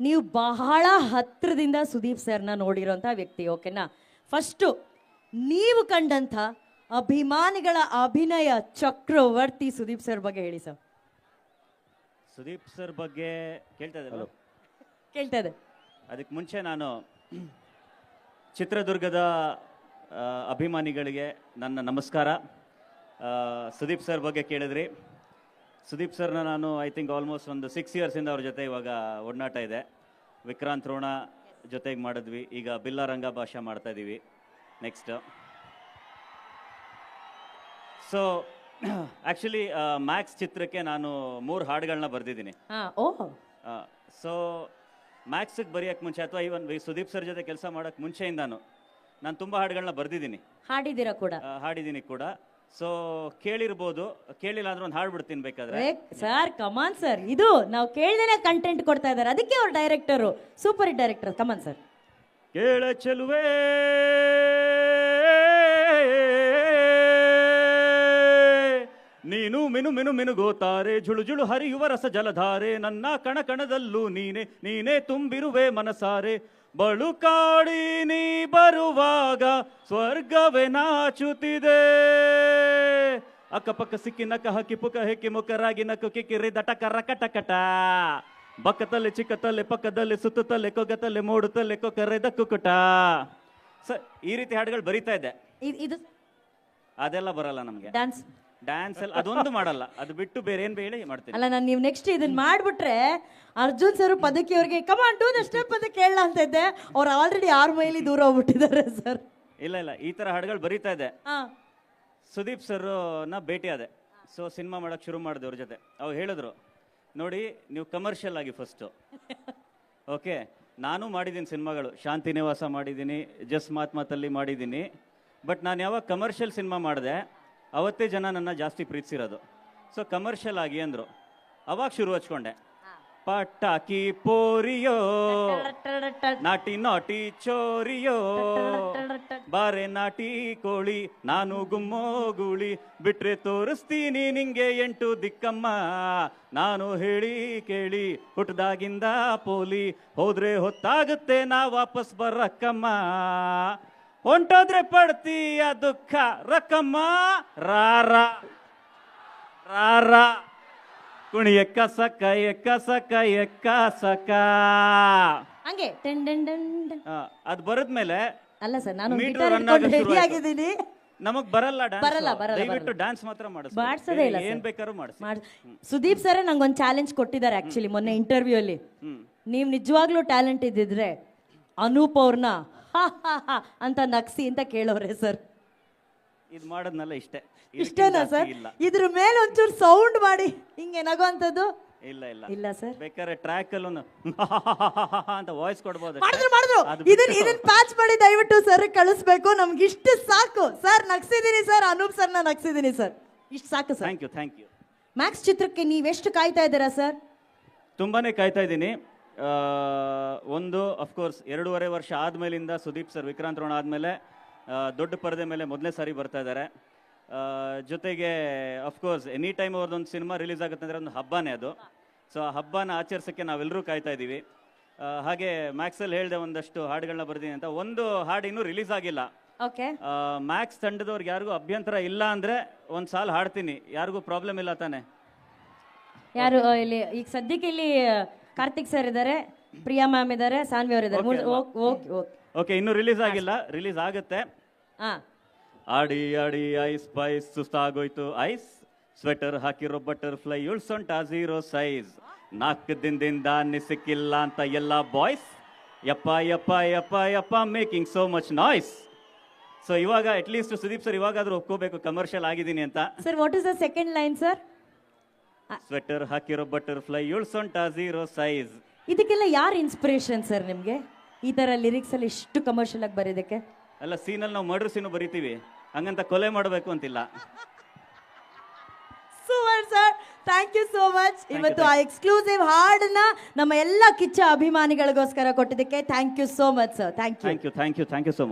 ನೀವು ಬಹಳ ಹತ್ತಿರದಿಂದ ಸುದೀಪ್ ಸರ್ನ ನೋಡಿರೋಂಥ ವ್ಯಕ್ತಿ ಓಕೆನಾ? ಫಸ್ಟು ನೀವು ಕಂಡಂಥ ಅಭಿಮಾನಿಗಳ ಅಭಿನಯ ಚಕ್ರವರ್ತಿ ಸುದೀಪ್ ಸರ್ ಬಗ್ಗೆ ಹೇಳಿ ಸರ್. ಸುದೀಪ್ ಸರ್ ಬಗ್ಗೆ ಕೇಳ್ತಾ ಇದ್ದಲ್ಲ ಕೇಳ್ತಾ ಇದೆ. ಅದಕ್ಕೆ ಮುಂಚೆ ನಾನು ಚಿತ್ರದುರ್ಗದ ಅಭಿಮಾನಿಗಳಿಗೆ ನನ್ನ ನಮಸ್ಕಾರ. ಸುದೀಪ್ ಸರ್ ಬಗ್ಗೆ ಕೇಳಿದ್ರಿ. ಸುದೀಪ್ ಸರ್ನ ನಾನು ಐ ಥಿಂಕ್ ಆಲ್ಮೋಸ್ಟ್ ಒಂದು ಸಿಕ್ಸ್ ಇಯರ್ಸಿಂದ ಅವ್ರ ಜೊತೆ ಇವಾಗ ಒಡನಾಟ ಇದೆ. ವಿಕ್ರಾಂತ್ ರೋಣ ಜೊತೆಗೆ ಮಾಡಿದ್ವಿ. ಈಗ ಬಿಲ್ಲಾರಂಗ ಭಾಷಾ ಮಾಡ್ತಾ ಇದ್ದೀವಿ ನೆಕ್ಸ್ಟ್ ಸೊ ಆ್ಯಕ್ಚುಲಿ ಮ್ಯಾಕ್ಸ್ ಚಿತ್ರಕ್ಕೆ ನಾನು ಮೂರು ಹಾಡುಗಳನ್ನ ಬರೆದಿದ್ದೀನಿ. ಸೊ ಮ್ಯಾಕ್ಸಿಗೆ ಬರೆಯೋಕ್ಕೆ ಮುಂಚೆ ಅಥವಾ ಇವನ್ ಸುದೀಪ್ ಸರ್ ಜೊತೆ ಕೆಲಸ ಮಾಡೋಕ್ಕೆ ಮುಂಚೆಯಿಂದಾನು ನಾನು ತುಂಬ ಹಾಡುಗಳನ್ನ ಬರೆದಿದ್ದೀನಿ. ಹಾಡಿದ್ದೀರಾ ಕೂಡ? ಹಾಡಿದ್ದೀನಿ ಕೂಡ. ಸೊ ಕೇಳಿರ್ಬೋದು ಕೇಳಿಲ್ಲ ಅಂದ್ರೆ ಒಂದು ಹಾಡು ಬಿಡ್ತೀನಿ ಬೇಕಾದ್ರೆ ಸರ್ ಕಮಾನ್ ಸರ್ ಇದು ನಾವು ಕೇಳ್ದೇನೆ ಕಂಟೆಂಟ್ ಕೊಡ್ತಾ ಇದ್ದಾರೆ. ಅದಕ್ಕೆ ಅವ್ರ director super hit director come on sir ಕೇಳ ಚೆಲುವೆ. ನೀನು ಮಿನು ಮಿನು ಮಿನುಗೋತಾರೆ ಜುಳು ಜುಳು ಹರಿಯುವ ರಸ ಜಲಧಾರೆ ನನ್ನ ಕಣ ಕಣದಲ್ಲೂ ನೀನೆ ನೀನೇ ತುಂಬಿರುವೆ ಮನಸಾರೆ. ಬಳುಕಾಡಿ ನೀ ಬರುವಾಗ ಸ್ವರ್ಗವೇ ನಾಚುತ್ತಿದೆ. ಅಕ್ಕಪಕ್ಕ ಸಿಕ್ಕಿ ನಕ್ಕ ಹಕ್ಕಿ ಪುಕ ಹೆಕ್ಕಿ ಮುಖರಾಗಿ ನಕ್ಕು ಕಿಕ್ಕಿರಿ ದಟಕ ರಕಟಕಟ ಬಕ್ಕತಲೆ ಚಿಕ್ಕತಲೆ ಪಕ್ಕದಲ್ಲಿ ಸುತ್ತತಲೆ ಕೊಗತಲೆ ಮೂಡುತ್ತಲೆ ದಕ್ಕು ಕುಕುಟ ಸ ಈ ರೀತಿ ಹಾಡುಗಳು ಬರೀತಾ ಇದೆ ಇದು ಅದೆಲ್ಲ ಬರಲ್ಲ ನಮಗೆ. ಡ್ಯಾನ್ಸ್ ಡ್ಯಾನ್ಸ್ ಅಲ್ಲಿ ಅದೊಂದು ಮಾಡಲ್ಲ. ಅದು ಬಿಟ್ಟು ಬೇರೆ ಏನ್ ಹೇಳಿ ಮಾಡ್ತೀನಿ. ಅಲ್ಲ ನಾನು ನೀವು ನೆಕ್ಸ್ಟ್ ಇದನ್ನ ಮಾಡ್ಬಿಟ್ರೆ ಅರ್ಜುನ್ ಸರ್ ಪದಕ್ಕೆ ಅವ್ರಿಗೆ ಕಮಾನ್ ಟು ದ ಸ್ಟೆಪ್ ಅಂತ ಕೇಳಲ್ಲ ಅಂತ ಇದ್ದೆ. ಅವ್ರು ಆಲ್ರೆಡಿ ಆರು ಮೈಲಿ ದೂರ ಹೋಗ್ಬಿಟ್ಟಿದ್ದಾರೆ ಸರ್. ಇಲ್ಲ ಇಲ್ಲ ಈ ತರ ಹಾಡುಗಳು ಬರೀತಾ ಇದೆ ಹಾ. ಸುದೀಪ್ ಸರ್ನ ಭೇಟಿ ಆದೆ. ಸೊ ಸಿನಿಮಾ ಮಾಡೋಕೆ ಶುರು ಮಾಡಿದೆ ಅವ್ರ ಜೊತೆ. ಅವ್ರು ಹೇಳಿದ್ರು ನೋಡಿ ನೀವು ಕಮರ್ಷಿಯಲ್ ಆಗಿ ಫಸ್ಟು ಓಕೆ ನಾನು ಮಾಡಿದ್ದೀನಿ ಸಿನಿಮಾಗಳು. ಶಾಂತಿ ನಿವಾಸ ಮಾಡಿದ್ದೀನಿ ಜಸ್ ಮಾತ್ ಮಾತಲ್ಲಿ ಮಾಡಿದ್ದೀನಿ. ಬಟ್ ನಾನು ಯಾವಾಗ ಕಮರ್ಷಿಯಲ್ ಸಿನಿಮಾ ಮಾಡಿದೆ ಅವತ್ತೇ ಜನ ನನ್ನ ಜಾಸ್ತಿ ಪ್ರೀತಿಸಿರೋದು. ಸೊ ಕಮರ್ಷಿಯಲ್ ಆಗಿ ಅಂದರು. ಅವಾಗ ಶುರು ಹಚ್ಕೊಂಡೆ. ಪಟಾಕಿ ಪೋರಿಯೋ ನಾಟಿ ನಾಟಿ ಚೋರಿಯೋ ಬಾರೆ ನಾಟಿ ಕೋಳಿ ನಾನು ಗುಮ್ಮೋ ಗೂಳಿ. ಬಿಟ್ರೆ ತೋರಿಸ್ತೀನಿ ನಿಂಗೆ ಎಂಟು ದಿಕ್ಕಮ್ಮ. ನಾನು ಹೇಳಿ ಕೇಳಿ ಹುಟ್ಟದಾಗಿಂದ ಪೋಲಿ. ಹೋದ್ರೆ ಹೊತ್ತಾಗುತ್ತೆ ನಾ ವಾಪಸ್ ಬರಕ್ಕಮ್ಮ. ಹೊಂಟೋದ್ರೆ ಪಡ್ತೀಯ ದುಃಖ ರಕ್ಕಮ್ಮ ರಾರ ರಾರ ಕುಣಿ ಎಕ್ಕ ಸಕ್ಕ ಎಕ್ಕ ಸಕ್ಕ ಎಕ್ಕ ಸಕ ಹಂಗೆ ಟೆನ್ ಡನ್ ಡನ್ ಡನ್. ಆ, ಅದ್ ಬರದ್ಮೇಲೆ ಅಲ್ಲ ಸರ್ ನಾನು Meter ಗಿಟಾರ್ run ಇಟ್ಕೊಂಡು ಆಗಕ್ ಶುರು ರೆಡಿ ಆಯ್ತು. ಆಗಿದ್ದೀನಿ ನಮಗ್ ಬರಲ್ಲ. ಬರಲ್ಲ, ಬರಲ್ಲ, ದಯವಿಟ್ಟು ಬರಲ್ಲ. ಡ್ಯಾನ್ಸ್ ಮಾತ್ರ. ಮಾಡ್ಸೋದೇ ಇಲ್ಲ ಏನ್ sir. ಬೇಕಾದ್ರೂ ಮಾಡಿಸ್ ಮಾಡ್ ಸುದೀಪ್ ಸರ್ ನಂಗೊಂದು ಚಾಲೆಂಜ್ ಕೊಟ್ಟಿದ್ದಾರೆ ಆಕ್ಚುಲಿ ಮೊನ್ನೆ ಇಂಟರ್ವ್ಯೂ ಅಲ್ಲಿ ಹ್ಮ್ ನೀವು ನಿಜವಾಗ್ಲೂ ಟ್ಯಾಲೆಂಟ್ ಇದ್ದಿದ್ರೆ ಅನೂಪ್ ಅವ್ರನ್ನ ಅಂತ ನಗ್ಸಿ ಅಂತ ಕೇಳೋರೆ ಸರ್. ಇದು ಮಾಡೋದ್ನೆಲ್ಲ ಇಷ್ಟೇ. ಇಷ್ಟೇನಾ ಸರ್? ಇದ್ರ ಮೇಲೆ ಒಂಚೂರು ಸೌಂಡ್ ಮಾಡಿ ಹಿಂಗೆ ನಗೋಂಥದ್ದು ಇಲ್ಲ ಇಲ್ಲ. ಇಲ್ಲ ಸರ್. ಬೇಕಾದ್ರೆ ಟ್ರ್ಯಾಕ್ ಅಲ್ಲೂ ಅಂತ ವಾಯ್ಸ್ ಕೊಡ್ಬೋದು ಮಾಡಿದ್ರು ಮಾಡಿದ್ರು. ಇದನ್ನ ಇದನ್ನ ಪ್ಯಾಚ್ ಮಾಡಿ ದಯವಿಟ್ಟು ಸರ್ ಕಳಿಸ್ಬೇಕು. ನಮ್ಗೆ ಇಷ್ಟು ಸಾಕು. ಸರ್ ನಗ್ಸಿದೀನಿ ಸರ್ ಅನೂಪ್ ಸರ್ ನಾನು ನಗ್ಸಿದೀನಿ ಸರ್ ಇಷ್ಟು ಸಾಕು sir thank you thank you Max ಚಿತ್ರಕ್ಕೆ ನೀವೆಷ್ಟು ಕಾಯ್ತಾ ಇದ್ದೀರಾ ಸರ್ ತುಂಬಾನೇ ಕಾಯ್ತಾ ಇದ್ದೀನಿ. ಒಂದು ಅಫ್ಕೋರ್ಸ್ ಎರಡೂವರೆ ವರ್ಷ ಆದಮೇಲಿಂದ ಸುದೀಪ್ ಸರ್ ವಿಕ್ರಾಂತ್ ರೋಣ ಆದಮೇಲೆ ದೊಡ್ಡ ಪರದೆ ಮೇಲೆ ಮೊದಲನೇ ಸಾರಿ ಬರ್ತಾ ಇದ್ದಾರೆ. ಜೊತೆಗೆ ಅಫ್ಕೋರ್ಸ್ ಎನಿ ಟೈಮ್ ಅವ್ರದ್ದೊಂದು ಸಿನಿಮಾ ರಿಲೀಸ್ ಆಗುತ್ತೆ ಅಂದರೆ ಒಂದು ಹಬ್ಬನೇ ಅದು. ಸೊ ಆ ಹಬ್ಬನ ಆಚರಿಸೋಕ್ಕೆ ನಾವೆಲ್ಲರೂ ಕಾಯ್ತಾ ಇದ್ದೀವಿ. ಹಾಗೆ ಮ್ಯಾಕ್ಸಲ್ಲಿ ಹೇಳಿದೆ ಒಂದಷ್ಟು ಹಾಡುಗಳನ್ನ ಬರ್ದೀನಿ ಅಂತ. ಒಂದು ಹಾಡು ಇನ್ನೂ ರಿಲೀಸ್ ಆಗಿಲ್ಲ. ಓಕೆ ಮ್ಯಾಕ್ಸ್ ತಂಡದವ್ರಿಗೆ ಯಾರಿಗೂ ಅಭ್ಯಂತರ ಇಲ್ಲ ಅಂದರೆ ಒಂದು ಸಾಲ ಹಾಡ್ತೀನಿ. ಯಾರಿಗೂ ಪ್ರಾಬ್ಲಮ್ ಇಲ್ಲ ತಾನೆ. ಯಾರು ಇಲ್ಲಿ ಈಗ ಸದ್ಯಕ್ಕೆ ಇಲ್ಲಿ ಕಾರ್ತಿಕ್ ಸರ್ ಇದ್ದಾರೆ ಪ್ರಿಯಾ ಮ್ಯಾಮ್ ಇದ್ದಾರೆ ಸಾನ್ವಿ ಅವರು ಇದ್ದಾರೆ ಓಕೆ ಓಕೆ ಓಕೆ. ಓಕೆ ಇನ್ನೂ ರಿಲೀಸ್ ಆಗಿಲ್ಲ. ರಿಲೀಸ್ ಆಗುತ್ತೆ. ಹಾ. ಆಡಿ ಆಡಿ ಐಸ್ ಪೈಸ್ ಸುಸ್ತಾಗೋಯ್ತು. ಐಸ್ ಸ್ವೆಟರ್ ಹಾಕಿರೋ ಬಟರ್ ಫ್ಲೈ ಉಳ್ಸೊಂಟ ಝೀರೋ ಸೈಜ್ ನಾಲ್ಕು ದಿನದಿಂದ ಸಿಕ್ಕಿಲ್ಲ ಅಂತ ಎಲ್ಲ ಬಾಯ್ಸ್ ಯಪ್ಪ ಯಪ್ಪ ಯಪ್ಪ ಯಪ್ಪ making so much noise so ಇವಾಗ ಅಟ್ಲೀಸ್ಟ್ ಸುದೀಪ್ ಸರ್ ಇವಾಗಾದ್ರೂ ಒಪ್ಕೋಬೇಕು ಕಮರ್ಷಿಯಲ್ ಆಗಿದ್ದೀನಿ ಅಂತ. Sir what is the second line sir sweater ಹಾಕಿರೋ ಬಟರ್ ಫ್ಲೈ ಸೊಂಟ ಝೀರೋ ಸೈಜ್ ಇದಕ್ಕೆಲ್ಲ ಯಾರು ಇನ್ಸ್ಪಿರೇಷನ್ ಸರ್ ನಿಮಗೆ? ಈ ಥರ ಲಿರಿಕ್ಸ್ ಅಲ್ಲಿ ಇಷ್ಟು ಕಮರ್ಷಿಯಲ್ ಆಗಿ ಬರೋದಕ್ಕೆ ಅಲ್ಲ ಸೀನಲ್ಲಿ ನಾವು ಮರ್ಡರ್ ಸೀನು ಬರಿತೀವಿ. ಹಂಗಂತ ಕೊಲೆ ಮಾಡಬೇಕು ಅಂತಿಲ್ಲ. Super sir thank you so much ಇವತ್ತು ಆ ಎಕ್ಸ್ಕ್ಲೂಸಿವ್ ಹಾಡನ್ನ ನಮ್ಮ ಎಲ್ಲ ಕಿಚ್ಚ ಅಭಿಮಾನಿಗಳಿಗೋಸ್ಕರ ಕೊಟ್ಟಿದ್ದಕ್ಕೆ thank you so much sir thank you thank you thank you thank you so much